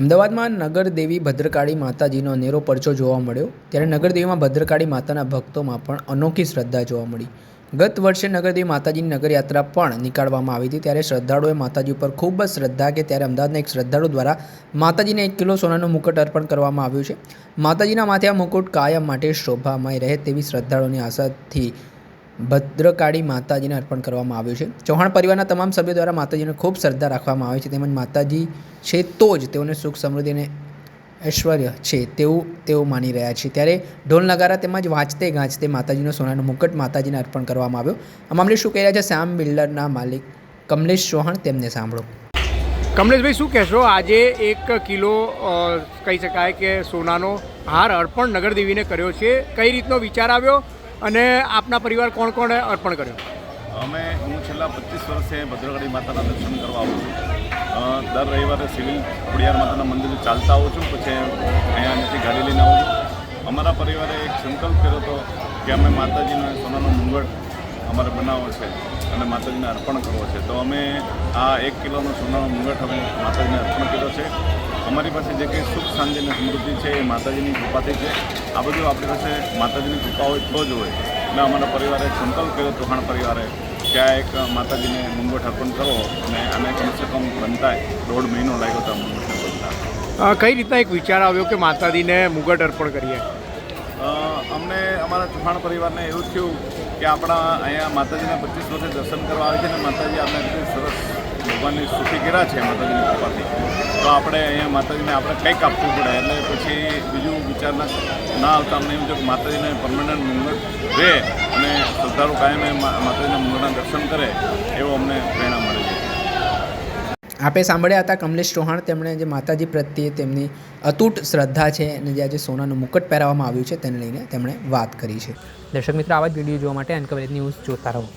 અમદાવાદમાં નગરદેવી ભદ્રકાળી માતાજીનો અનેરો પરચો જોવા મળ્યો. ત્યારે નગરદેવીમાં ભદ્રકાળી માતાના ભક્તોમાં પણ અનોખી શ્રદ્ધા જોવા મળી. ગત વર્ષે નગરદેવી માતાજીની નગરયાત્રા પણ નીકાળવામાં આવી હતી. ત્યારે શ્રદ્ધાળુઓએ માતાજી ઉપર ખૂબ જ શ્રદ્ધા કે ત્યારે અમદાવાદના એક શ્રદ્ધાળુ દ્વારા માતાજીને એક કિલો સોનાનું મુકુટ અર્પણ કરવામાં આવ્યું છે. માતાજીના માથે આ મુકુટ કાયમ માટે શોભામય રહે તેવી શ્રદ્ધાળુઓની આશાથી ભદ્રકાળી માતાજીને અર્પણ કરવામાં આવ્યું છે. ચૌહાણ પરિવારના તમામ સભ્યો દ્વારા માતાજીને ખૂબ શ્રદ્ધા રાખવામાં આવે છે. તેમજ માતાજી છે તો જ તેઓને સુખ સમૃદ્ધિ અને ઐશ્વર્ય છે તેવું તેઓ માની રહ્યા છે. ત્યારે ઢોલ નગારા તેમજ વાંચતે ગાંચતે માતાજીનો સોનાનો મુકટ માતાજીને અર્પણ કરવામાં આવ્યો. આ મામલે શું કહી રહ્યા છે? શ્યામ બિલ્ડરના માલિક કમલેશ ચૌહાણ તેમને સાંભળો. કમલેશભાઈ, શું કહેશો? આજે એક કિલો કહી શકાય કે સોનાનો હાર અર્પણ નગરદેવીને કર્યો છે. કઈ રીતનો વિચાર આવ્યો? અને આપના પરિવાર કોણ કોણે અર્પણ કર્યો? અમે હું છેલ્લા પચીસ વર્ષથી ભદ્રકાળી માતાના દર્શન કરવા આવું છું. દર રવિવારે સિવિલ ખોડિયાર માતાના મંદિરે ચાલતા આવું છું, પછી અહીંયા અહીંથી ગાડી લઈને આવું છું. અમારા પરિવારે એક સંકલ્પ કર્યો હતો કે અમે માતાજીને સોનાનો મુંગટ અમારે બનાવવો છે અને માતાજીને અર્પણ કરવો છે. તો અમે આ એક કિલોનો સોનાનો મુંગટ અમે માતાજીને અર્પણ કર્યો છે. અમારી પાસે જે કંઈ સુખ શાંતિ અને સમૃદ્ધિ છે એ માતાજીની કૃપાથી છે. આ બધું આપણી પાસે માતાજીની કૃપા હોય તો જ હોય. એટલે અમારા પરિવારે સંકલ્પ કર્યો ચૌહાણ પરિવારે કે આ એક માતાજીને મુંગટ અર્પણ કરો અને આને કમસે કમ બનતા દોઢ મહિનો લાગ્યો હતો મુંગટને બનતા. કઈ રીતના એક વિચાર આવ્યો કે માતાજીને મુગટ અર્પણ કરીએ? અમને અમારા ચૌહાણ પરિવારને એવું થયું કે આપણા અહીંયા માતાજીના પચીસ વર્ષે દર્શન કરવા આવે છે અને માતાજી આપણે સરસ ભગવાનની સ્તુતિ કર્યા છે માતાજીની કૃપાથી. તો આપણે અહીંયા માતાજીને આપણે કંઈક આપવું પડે એટલે પછી બીજું વિચાર ના આવતા અમને એમ છે કે માતાજીને પરમાનન્ટ મુંગટ રહે અને શ્રદ્ધાળુ કાયમ એ માતાજીના મુંગટના દર્શન કરે એવો અમને પ્રેરણા મળે છે. આપે સાંભળ્યા હતા કમલેશ ચૌહાણ તેમણે જે માતાજી પ્રત્યે તેમની અતૂટ શ્રદ્ધા છે અને જે આજે સોનાનું મુકટ પહેરાવવામાં આવ્યું છે તેને લઈને તેમણે વાત કરી છે. દર્શક મિત્રો આવા જ વીડિયો જોવા માટે અનકવરેજ ન્યૂઝ જોતા રહો.